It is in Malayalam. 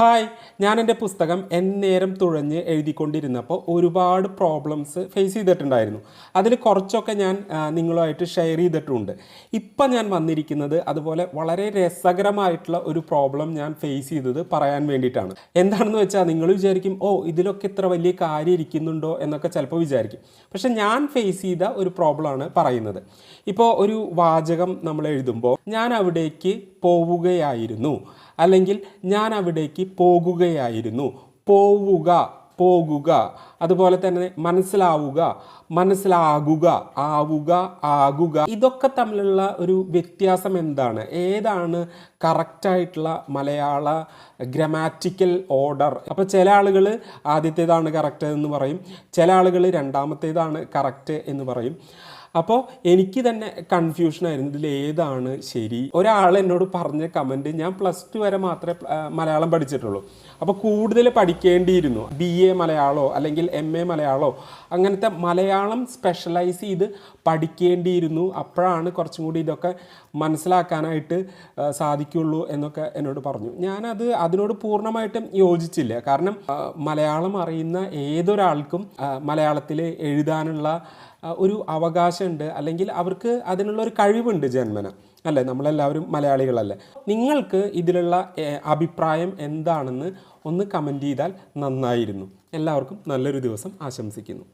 ഹായ് ഞാൻ എന്റെ പുസ്തകം എന്നേരം തുഴഞ്ഞ് എഴുതിക്കൊണ്ടിരുന്നപ്പോൾ ഒരുപാട് പ്രോബ്ലംസ് ഫേസ് ചെയ്തിട്ടുണ്ടായിരുന്നു. അതിൽ കുറച്ചൊക്കെ ഞാൻ നിങ്ങളുമായിട്ട് ഷെയർ ചെയ്തിട്ടുണ്ട്. ഇപ്പം ഞാൻ വന്നിരിക്കുന്നത് അതുപോലെ വളരെ രസകരമായിട്ടുള്ള ഒരു പ്രോബ്ലം ഞാൻ ഫേസ് ചെയ്തത് പറയാൻ വേണ്ടിയിട്ടാണ്. എന്താണെന്ന് വെച്ചാൽ നിങ്ങൾ വിചാരിക്കും ഓ ഇതിലൊക്കെ ഇത്ര വലിയ കാര്യം ഇരിക്കുന്നുണ്ടോ? എന്നൊക്കെ ചിലപ്പോൾ വിചാരിക്കും. പക്ഷെ ഞാൻ ഫേസ് ചെയ്ത ഒരു പ്രോബ്ലമാണ് പറയുന്നത്. ഇപ്പോൾ ഒരു വാചകം നമ്മൾ എഴുതുമ്പോൾ ഞാൻ അവിടേക്ക് പോവുകയായിരുന്നു. അല്ലെങ്കിൽ ഞാൻ അവിടേക്ക് പോകുകയായിരുന്നു. പോവുക പോകുക. അതുപോലെ തന്നെ മനസ്സിലാവുക മനസ്സിലാകുക ആവുക ആകുക. ഇതൊക്കെ തമ്മിലുള്ള ഒരു വ്യത്യാസം എന്താണ്? ഏതാണ് കറക്റ്റായിട്ടുള്ള മലയാള ഗ്രമാറ്റിക്കൽ ഓർഡർ അപ്പോൾ ചില ആളുകൾ ആദ്യത്തേതാണ് കറക്റ്റ് എന്ന് പറയും. ചില ആളുകൾ രണ്ടാമത്തേതാണ് കറക്റ്റ് എന്ന് പറയും. അപ്പോൾ എനിക്ക് തന്നെ കൺഫ്യൂഷനായിരുന്നു ഇതിൽ ഏതാണ് ശരി? ഒരാൾ എന്നോട് പറഞ്ഞ കമന്റ് ഞാൻ പ്ലസ് ടു വരെ മാത്രമേ മലയാളം പഠിച്ചിട്ടുള്ളൂ. അപ്പോൾ കൂടുതൽ പഠിക്കേണ്ടിയിരുന്നു. ബി എ മലയാളമോ അല്ലെങ്കിൽ എം എ മലയാളമോ അങ്ങനത്തെ മലയാളം സ്പെഷ്യലൈസ് ചെയ്ത് പഠിക്കേണ്ടിയിരുന്നു. അപ്പോഴാണ് കുറച്ചും കൂടി ഇതൊക്കെ മനസ്സിലാക്കാനായിട്ട് സാധിക്കുള്ളൂ എന്നൊക്കെ എന്നോട് പറഞ്ഞു. ഞാനത് അതിനോട് പൂർണമായിട്ടും യോജിച്ചില്ല. കാരണം മലയാളം അറിയുന്ന ഏതൊരാൾക്കും മലയാളത്തിൽ എഴുതാനുള്ള ഒരു ഒരു അവകാശമുണ്ട് അല്ലെങ്കിൽ അവർക്ക് അതിനുള്ള ഒരു കഴിവുണ്ട് ജന്മന അല്ലേ? നമ്മളെല്ലാവരും മലയാളികളല്ലേ. നിങ്ങൾക്ക് ഇതിലുള്ള അഭിപ്രായം എന്താണെന്ന് ഒന്ന് കമന്റ് ചെയ്താൽ നന്നായിരുന്നു. എല്ലാവർക്കും നല്ലൊരു ദിവസം ആശംസിക്കുന്നു.